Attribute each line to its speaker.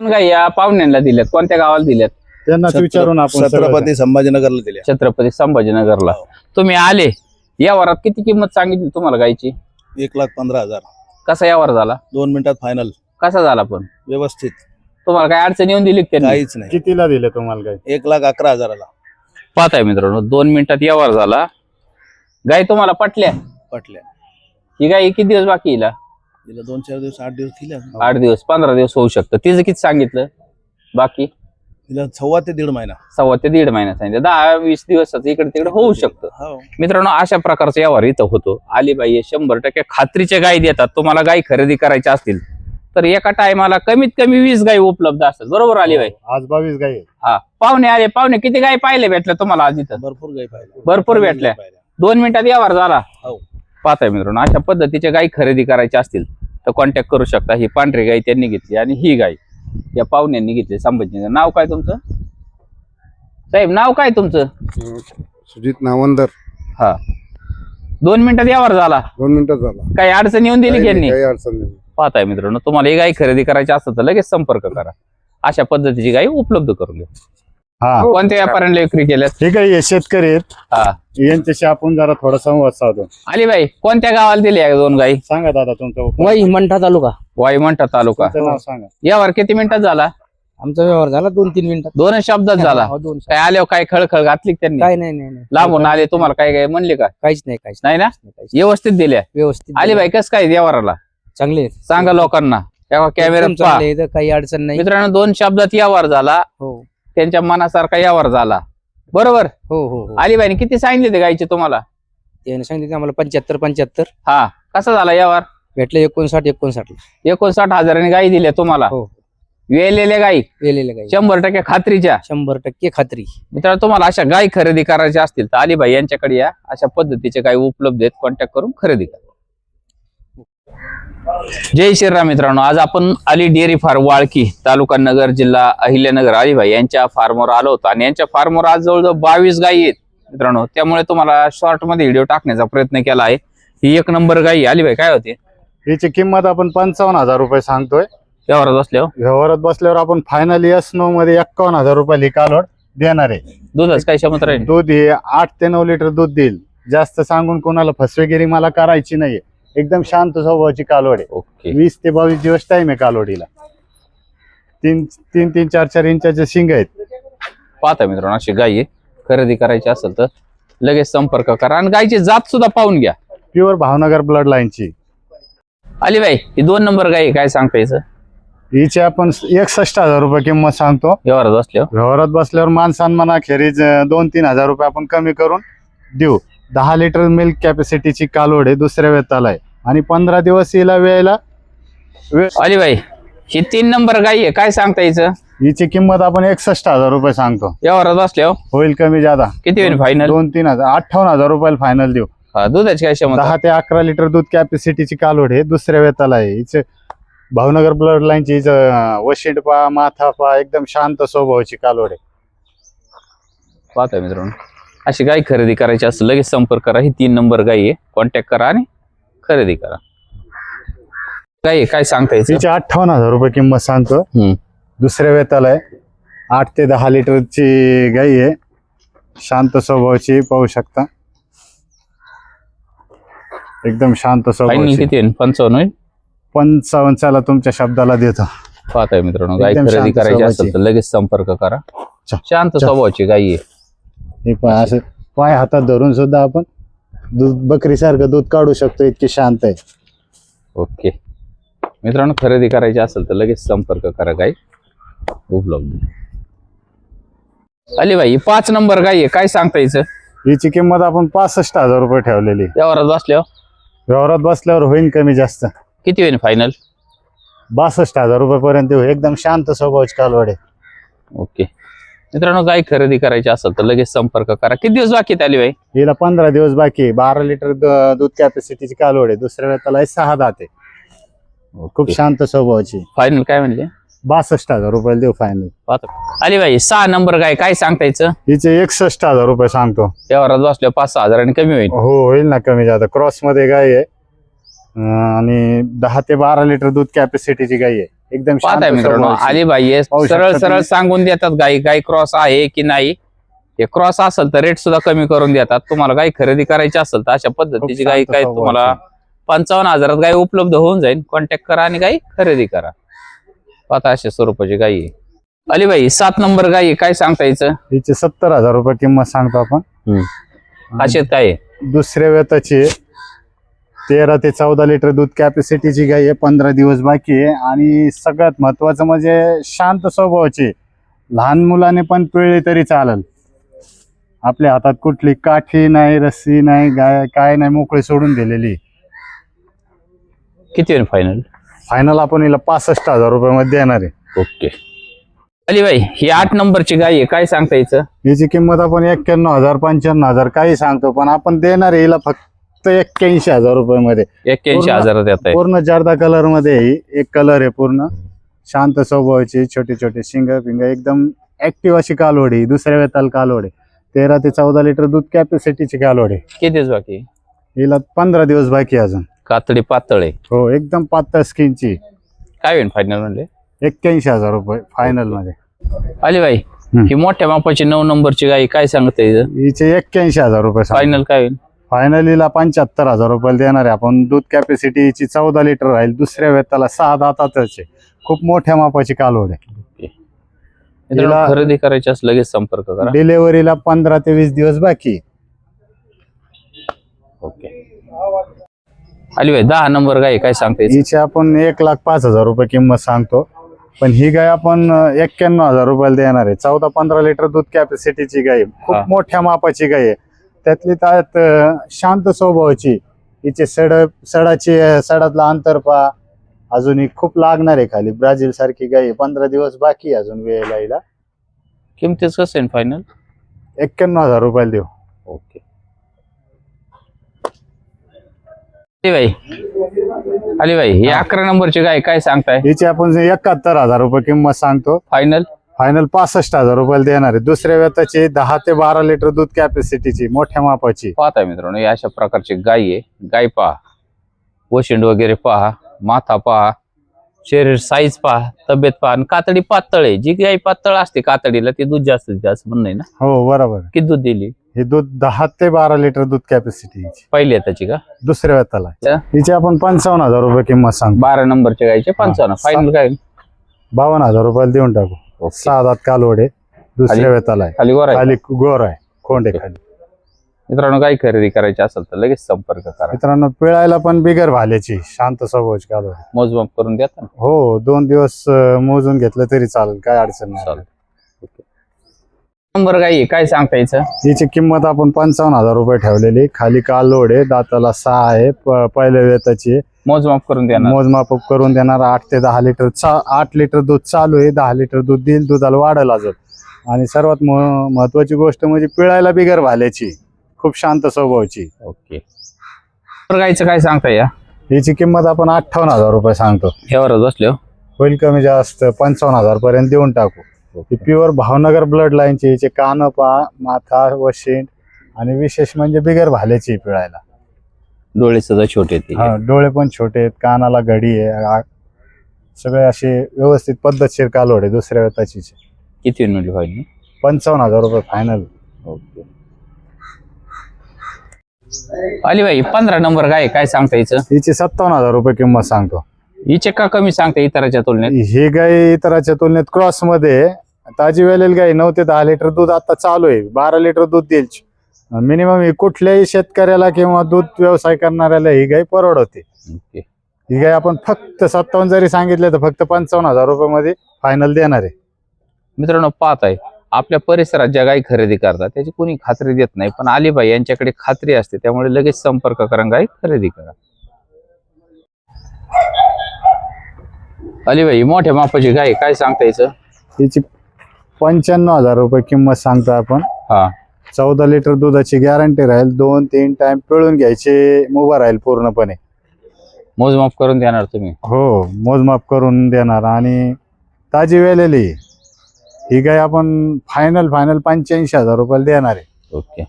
Speaker 1: गाई या पाहुण्यांना दिल्यात कोणत्या गावाला दिल्यात
Speaker 2: त्यांना विचारून आपण सगळं
Speaker 3: छत्रपती संभाजीनगरला दिल्या.
Speaker 1: छत्रपती संभाजीनगरला. तुम्ही आले या वरात किती किंमत सांगितली तुम्हाला गायची?
Speaker 3: एक लाख पंधरा हजार.
Speaker 1: कसा यावर झाला?
Speaker 3: दोन मिनिटात फायनल
Speaker 1: कसा झाला पण?
Speaker 3: व्यवस्थित.
Speaker 1: तुम्हाला काय अडचण येऊन दिली का त्यांनी?
Speaker 3: काहीच नाही.
Speaker 2: कितीला दिले तुम्हाला काय
Speaker 3: एक लाख अकरा हजाराला.
Speaker 1: पाहताय मित्रांनो दोन मिनिटात यावर झाला. गाय तुम्हाला पटल्या?
Speaker 3: पटल्या.
Speaker 1: ही गाय किती दिवस बाकी येईल
Speaker 3: तिला दोन चार दिवस आठ दिवस दिल्या
Speaker 1: आठ दिवस पंधरा दिवस होऊ शकतं. तिचं किती सांगितलं? बाकी?
Speaker 3: तिला सव्वा ते दीड महिना.
Speaker 1: सव्वा ते दीड महिना सांगितलं. दहा वीस दिवसाचं इकडे तिकडे होऊ शकतं.
Speaker 3: हो.
Speaker 1: मित्रांनो अशा प्रकारचा व्यवहार इथं होतो. अलिबाई हे शंभर टक्के खात्रीच्या गायी देतात. तुम्हाला गाय खरेदी करायच्या असतील तर एका टायमाला कमीत कमी वीस गायी उपलब्ध असतात. बरोबर अलिबाई
Speaker 2: आज बावीस गाई आहे.
Speaker 1: हा. पाहुणे आले पाहुणे किती गाय पाहिले भेटलं तुम्हाला आज इथं?
Speaker 3: भरपूर गाई पाहिल्या.
Speaker 1: भरपूर भेटल्या. दोन मिनिटात व्यवहार झाला.
Speaker 3: हो.
Speaker 1: पाहताय मित्रांनो अशा पद्धतीच्या गायी खरेदी करायच्या असतील तर कॉन्टॅक्ट करू शकता. ही पांढरी गाय त्यांनी घेतली आणि ही गाय या पाहुण्यांनी घेतली. संभाजीनगर नाव काय तुमचं? साहेब नाव काय तुमचं?
Speaker 4: सुजित नावंदर.
Speaker 1: हा. दोन मिनिटात व्यवहार झाला.
Speaker 4: दोन मिनिटं झाला.
Speaker 1: काही अडचण येऊन दिली की यांनी?
Speaker 4: काही अडचण नाही.
Speaker 1: पाहताय मित्रांनो तुम्हाला ही गाय खरेदी करायची असेल तर लगेच संपर्क करा. अशा पद्धतीची गाय उपलब्ध करून घ्या
Speaker 2: हा.
Speaker 1: कोणत्या व्यापाऱ्यांना विक्री केल्यात?
Speaker 2: हे काही शेतकरी आहेत.
Speaker 1: हा.
Speaker 2: यांच्याशी आपण जरा थोडा संवाद साधू.
Speaker 1: अलिबाई कोणत्या गावाला दिल्या या दोन गाई?
Speaker 2: सांगा दादा तुमचं
Speaker 5: वही मंठा तालुका.
Speaker 1: वाई म्हणता तालुका.
Speaker 2: तुमचं नाव सांगा.
Speaker 1: यावर किती मिनिटात झाला?
Speaker 5: आमचा व्यवहार झाला दोन तीन मिनिटात.
Speaker 1: दोन शब्दात झाला.
Speaker 5: हो, दोन
Speaker 1: काय आल्यावर काय खळखळ घातली का त्यांनी?
Speaker 5: काय नाही नाही नाही.
Speaker 1: लांबून आले तुम्हाला काय काय म्हणले का?
Speaker 5: काहीच नाही काहीच
Speaker 1: नाही. ना?
Speaker 5: नाही, काहीच
Speaker 1: व्यवस्थित दिल्या.
Speaker 5: व्यवस्थित
Speaker 1: अलिबाई कस काय व्यवहाराला?
Speaker 5: चांगले आहेत.
Speaker 1: सांगा लोकांना. तेव्हा
Speaker 5: एकदम
Speaker 1: कॅमेऱ्यात पहा.
Speaker 5: चांगले आहेत, काही अडचण नाही.
Speaker 1: मित्रांनो दोन शब्दात व्यवहार झाला.
Speaker 5: हो.
Speaker 1: त्यांच्या मनासारखा व्यवहार झाला. बरोबर?
Speaker 5: हो हो हो.
Speaker 1: अलिबाईने किती सांगितले ते गायचे तुम्हाला?
Speaker 5: त्याने सांगितलं आम्हाला पंच्याहत्तर पंच्याहत्तर.
Speaker 1: हा. कसा झाला व्यवहार?
Speaker 5: भेटले एकोणसाठ एकोणसाठ
Speaker 1: एकोणसाठ हजारांनी गाई दिल्या तुम्हाला?
Speaker 5: हो.
Speaker 1: वेलेल्या गाई?
Speaker 5: वेलेले काही
Speaker 1: शंभर टक्के खात्रीच्या?
Speaker 5: शंभर टक्के खात्री.
Speaker 1: मित्रांनो तुम्हाला अशा गाय खरेदी करायच्या असतील तर अलिबाई यांच्याकडे या. अशा पद्धतीचे गाय उपलब्ध आहेत. कॉन्टॅक्ट करून खरेदी करा. जय श्रीराम मित्रांनो आज आपण अली डेअरी फार्म वाळकी तालुका नगर जिल्हा अहिल्यानगर अलिबाई यांच्या फार्मवर आलो होतो. आणि यांच्या फार्मवर आज जवळजवळ बावीस गायी आहेत मित्रांनो. त्यामुळे तुम्हाला शॉर्टमध्ये व्हिडिओ टाकण्याचा प्रयत्न केला आहे. ही एक नंबर गाई आहे. अलिबाई काय होते?
Speaker 2: याची किंमत आपण पंचावन्न हजार रुपये सांगतोय.
Speaker 1: व्यवहारात बसल्यावर?
Speaker 2: व्यवहारात बसल्यावर आपण फायनल एस नो मध्ये एक्कावन्न हजार रुपये कालवड देणार आहे.
Speaker 1: दुधाच काय क्षमता राहील?
Speaker 2: दूध हे आठ ते नऊ लिटर दूध देईल. जास्त सांगून कोणाला फसवेगिरी मला करायची नाहीये. एकदम शांत स्वभावाची कालवड. आहे
Speaker 1: ओके.
Speaker 2: वीस ते बावीस दिवस टाइम आहे कालवडीला. तीन तीन तीन चार चार इंचाचे शिंग आहेत.
Speaker 1: पाहता मित्रांनो अशी गाय आहे. खरेदी करायची असेल तर लगेच संपर्क करा आणि गायची जात सुद्धा पाहून घ्या.
Speaker 2: प्युअर भावनगर ब्लड लाईनची
Speaker 1: अलिबाई ही दोन नंबर गाय आहे, काय सांगता याचं?
Speaker 2: हिची आपण एकसष्ट हजार रुपये किंमत सांगतो.
Speaker 1: व्यवहारात बसल्यावर?
Speaker 2: व्यवहारात बसल्यावर मान सन्माना खेरीज दोन तीन हजार रुपये आपण कमी करून देऊ. दहा लिटर मिल्क कॅपॅसिटीची कालवड आहे दुसऱ्या वेताला आहे. आणि पंधरा दिवस हिला वेळेला वे-
Speaker 1: अलिबाई ही तीन नंबर गाय आहे. काय सांगता याचं
Speaker 2: हिची किंमत आपण एकसष्ट हजार रुपये सांगतो.
Speaker 1: व्यवहारात बसल्यावर
Speaker 2: होईल कमी जादा.
Speaker 1: किती होईल फायनल
Speaker 2: दोन तीन हजार अठ्ठावन्न हजार रुपयाला फायनल देऊ.
Speaker 1: दुधाची काय क्षमता
Speaker 2: दहा ते अकरा लिटर दूध कॅपॅसिटीची कालवड आहे. दुसऱ्या वेताला आहे. हिचे भावनगर ब्लड लाईनची हिचं वशिंड पा माथा पा एकदम शांत स्वभावाची कालवड आहे.
Speaker 1: पाहता मित्रांनो. अशी गाय खरेदी करायची असेल लगेच संपर्क करा. ही तीन नंबर गाय आहे. कॉन्टॅक्ट करा आणि खरेदी करा. गाय आहे, काय सांगता याचं
Speaker 2: हिची अठ्ठावन्न हजार रुपये किंमत सांगतो.
Speaker 1: हम्म.
Speaker 2: दुसऱ्या वेताला आहे. आठ ते दहा लिटरची गाई आहे. शांत स्वभावाची पाहू शकता. एकदम शांत
Speaker 1: फायनल
Speaker 2: स्वभावाची.
Speaker 1: किती पंचावन्न होईल?
Speaker 2: पंचावन्नला तुमच्या शब्दाला देतो.
Speaker 1: पाहताय मित्रांनो गाय
Speaker 2: एकदम
Speaker 1: खरेदी
Speaker 2: शांत
Speaker 1: करायची असेल
Speaker 2: स्वभावाची.
Speaker 1: तर लगेच संपर्क करा.
Speaker 2: चा-
Speaker 1: शांत
Speaker 2: चा.
Speaker 1: स्वभावाची गाय आहे.
Speaker 2: हे पण असं पाय हातात धरून सुद्धा आपण दूध बकरीसारखं दूध काढू शकतो इतकी शांत आहे.
Speaker 1: ओके. मित्रांनो खरेदी करायची असेल तर लगेच संपर्क करा गाय उपलब्ध. अली भाई पाच नंबर गाय आहे. काय सांगता याचं
Speaker 2: हिची किंमत आपण पासष्ट हजार रुपये ठेवलेली.
Speaker 1: व्यवहारात बसल्यावर
Speaker 2: व्यवहारात बसल्यावर होईल कमी जास्त.
Speaker 1: किती होईल फायनल
Speaker 2: बासष्ट हजार रुपयेपर्यंत होईल. एकदम शांत स्वभावाची कालवड आहे.
Speaker 1: ओके. मित्रांनो गाय खरेदी करायची असेल तर लगेच संपर्क करा. किती दिवस बाकी अली भाई
Speaker 2: हिला पंधरा दिवस बाकी आहे. बारा लिटर द- दूध कॅपॅसिटीची कालवड आहे. दुसऱ्या वेळेला त्याला सहा दात खूप शांत स्वभावाची.
Speaker 1: फायनल काय म्हणले
Speaker 2: बासष्ट हजार रुपयाला देऊ फायनल
Speaker 1: अली भाई सहा नंबर गाय काय सांगता याचं
Speaker 2: हिचे एकसष्ट हजार रुपये सांगतो.
Speaker 1: व्यवहारात बसल्यावर पाच सहा हजारांनी कमी होईल.
Speaker 2: हो होईल ना कमी जादा क्रॉसमध्ये गाय आहे. अं, आणि दहा ते बारा लिटर दूध कॅपॅसिटीची गाय आहे. एकदम
Speaker 1: पाहताय मित्रांनो
Speaker 2: पाहू
Speaker 1: सरळ सरळ. सांगून देतात गाई गाई क्रॉस आहे की नाही हे क्रॉस असेल तर रेट सुद्धा कमी करून देतात तुम्हाला गाई खरेदी करायची असेल तर अशा पद्धतीची
Speaker 2: शांत
Speaker 1: काय. तुम्हाला पंचावन्न हजारात गाई उपलब्ध होऊन जाईल कॉन्टॅक्ट करा आणि गाई खरेदी करा पाहता अशा स्वरूपाची गाई आहे. अलिबाई सात नंबर गाई आहे, काय सांगता यायचं
Speaker 2: हिचे सत्तर हजार रुपये किंमत सांगतो आपण
Speaker 1: असेच काय?
Speaker 2: दुसऱ्या वेताची. तेरा ते चौदा लिटर दूध कॅपॅसिटीची गाई आहे पंधरा दिवस बाकी आहे. आणि सगळ्यात महत्वाचं म्हणजे शांत स्वभावाची आहे. लहान मुलाने पण पिळली तरी चालेल. आपल्या हातात कुठली काठी नाही रस्सी नाही गाय काय नाही मोकळी सोडून दिलेली
Speaker 1: किती होईल फायनल
Speaker 2: फायनल आपण हिला पासष्ट हजार रुपये मध्ये देणार आहे.
Speaker 1: ओके. अलिबाई ही आठ नंबरची गाई आहे. काय सांगता
Speaker 2: हिची किंमत आपण एक्क्याण्णव हजार पंच्याण्णव हजार काही सांगतो पण आपण देणार आहे. हिला फक्त एक्क्याऐंशी हजार रुपये मध्ये
Speaker 1: एक्क्याऐंशी हजारात येत आहे.
Speaker 2: पूर्ण जर्दा कलरमध्ये ही. एक कलर आहे पूर्ण. शांत स्वभावाची छोटे छोटे शिंग पिंग एकदम ऍक्टिव्ह अशी कालवड दुसऱ्या वेताल कालवड तेरा ते चौदा लिटर दूध कॅपॅसिटीची कालवड आहे.
Speaker 1: कितीच बाकी?
Speaker 2: हिला पंधरा दिवस बाकी अजून.
Speaker 1: कातडी पातळ आहे.
Speaker 2: हो एकदम पातळ स्किनची
Speaker 1: काय होईल फायनल म्हणले
Speaker 2: एक्क्याऐंशी हजार रुपये फायनलमध्ये.
Speaker 1: अलिबाई
Speaker 2: हम्म.
Speaker 1: ही मोठ्या मापाची नऊ नंबरची गाई काय सांगता
Speaker 2: हिचे एक्क्याऐंशी हजार रुपये
Speaker 1: फायनल काय होईल?
Speaker 2: फायनल हिला पंच्याहत्तर हजार रुपयाला देणार आहे. आपण दूध कॅपॅसिटी हिची चौदा लिटर राहील दुसऱ्या वेताला सहा दातातच आहे. खूप मोठ्या मापाची कालवड आहे.
Speaker 1: मित्रांनो, खरेदी करायची असं लगेच संपर्क करा.
Speaker 2: डिलेव्हरीला पंधरा ते वीस दिवस बाकी आहे.
Speaker 1: ओके. अलिबाई दहा नंबर गाई काय सांगता
Speaker 2: हिची आपण एक लाख पाच हजार रुपये किंमत सांगतो. पण ही गाय आपण एक्क्याण्णव हजार रुपयाला देणार आहे. चौदा पंधरा लिटर दूध कॅपॅसिटीची गाय आहे. खूप
Speaker 1: हा.
Speaker 2: मोठ्या मापाची गाय आहे. त्यातली त्यात शांत स्वभावाची. हिचे सड सडाची सडातला अंतर पहा. अजून ही खूप लागणार आहे खाली. ब्राझील सारखी गाय. पंधरा दिवस बाकी आहे अजून वेळेला हिला
Speaker 1: किमतीच कसं आहे फायनल
Speaker 2: एक्क्याण्णव हजार रुपयाला देऊ.
Speaker 1: ओके. अलिबाई. अलिबाई ही अकरा नंबरची गाय काय सांगताय?
Speaker 2: हिची आपण एकाहत्तर हजार रुपये किंमत सांगतो.
Speaker 1: फायनल
Speaker 2: फायनल पासष्ट हजार रुपयाला देणार आहे. दुसऱ्या वेताची दहा ते बारा लिटर दूध कॅपॅसिटीची मोठ्या मापाची.
Speaker 1: पाहताय मित्रांनो ही अशा प्रकारची गाय आहे. गाय पहा. वशिंड वगैरे पहा. माथा पहा. शरीर साईज पहा. तब्येत पहा. आणि कातडी पातळ आहे. जी गाय पातळ असते कातडीला ती दूध जास्त देते असं म्हणणं आहे ना?
Speaker 2: हो बरोबर आहे.
Speaker 1: किती दूध दिली?
Speaker 2: हे दूध दहा ते बारा लिटर दूध कॅपॅसिटी
Speaker 1: पहिली आहे त्याची का?
Speaker 2: दुसऱ्या वेताला
Speaker 1: त्या?
Speaker 2: हिची आपण पंचावन्न हजार रुपये किंमत सांगतो.
Speaker 1: बारा नंबरच्या गायचे पंचावन्न.
Speaker 2: हा.
Speaker 1: फायनल काय?
Speaker 2: बावन्न हजार रुपयाला देऊन टाकू. दात कालवड दुसऱ्या वेताला आहे
Speaker 1: खाली वर आहे
Speaker 2: खाली गोर आहे खोंड खाली.
Speaker 1: मित्रांनो गाय खरेदी करायची असेल तर लगेच संपर्क करा.
Speaker 2: मित्रांनो पिळायला पण बिगर भाल्याची शांत स्वभावाची कालवड.
Speaker 1: मोजमाप करून देता ना?
Speaker 2: हो दोन दिवस अं, मोजून घेतलं तरी चालेल काय अडचण नाही.
Speaker 1: चालेल. नंबर आहे, काय सांगता यायचं?
Speaker 2: हिची किंमत आपण पंचावन्न हजार रुपये ठेवलेली. खाली कालोड आहे दाताला सहा आहे प- पहिल्या वेताची आहे.
Speaker 1: मोजमाप करून देणार.
Speaker 2: मोजमाप करून देणार आठ ते दहा लिटर आठ लिटर दूध चालू आहे दहा लिटर दूध देईल दुधाला वाढेल अजून. आणि सर्वात महत्वाची गोष्ट म्हणजे पिळायला बिगर भाल्याची खूप शांत स्वभावाची.
Speaker 1: ओके. नंबर गाईचं काय सांगता या?
Speaker 2: हिची किंमत आपण अठ्ठावन्न हजार रुपये सांगतो.
Speaker 1: यावरच बसले हो.
Speaker 2: होईल कमी जास्त पंचावन्न हजार पर्यंत देऊन टाकू. प्युअर भावनगर ब्लड लाईनची हिचे कान पा माथा व शेंड आणि विशेष म्हणजे बिगर भाल्याची पिळायला.
Speaker 1: डोळे सुद्धा छोटे आहेत.
Speaker 2: हा डोळे पण छोटे आहेत कानाला घडी आहे आ- सगळे असे व्यवस्थित पद्धतशीर कालोड आहे दुसऱ्या वेताची
Speaker 1: किती मिळली फायनल
Speaker 2: पंचावन्न हजार रुपये फायनल
Speaker 1: ओके. अलिबाई पंधरा नंबर गाय काय सांगता यायचं
Speaker 2: हिची सत्तावन्न हजार रुपये किंमत सांगतो.
Speaker 1: हिचे का कमी सांगता इतराच्या तुलनेत?
Speaker 2: ही गाय इतराच्या तुलनेत क्रॉसमध्ये आहे. ताजी वेलेल गाय नऊ ते दहा लिटर दूध आता चालू आहे. बारा लिटर दूध देईल. मिनिमम कुठल्याही शेतकऱ्याला किंवा दूध व्यवसाय करणाऱ्याला ही गाय परवडते.
Speaker 1: ओके.
Speaker 2: ही गाय आपण फक्त सत्तावन्न जरी सांगितलं तर फक्त पंचावन्न हजार रुपये मध्ये फायनल देणार आहे.
Speaker 1: मित्रांनो पाहत आहे आपल्या परिसरात ज्या गाई खरेदी करतात त्याची कोणी खात्री देत नाही पण अलिबाई यांच्याकडे खात्री असते त्यामुळे लगेच संपर्क करा गाई खरेदी करा. अलिबाई मोठ्या मापाची गाय काय सांगता यायचं
Speaker 2: हिची पंच्याण्णव हजार रुपये किंमत सांगतो आपण.
Speaker 1: हा.
Speaker 2: चौदा लिटर दुधाची गॅरंटी राहील. दोन तीन टाइम पिळून घ्यायचे उभं राहील पूर्णपणे.
Speaker 1: मोजमाप करून देणार तुम्ही.
Speaker 2: हो मोजमाप करून देणार. आणि ताजी वेलेली ही गाय आपण फायनल फायनल पंच्याऐंशी हजार रुपयाला देणार आहे.
Speaker 1: ओके.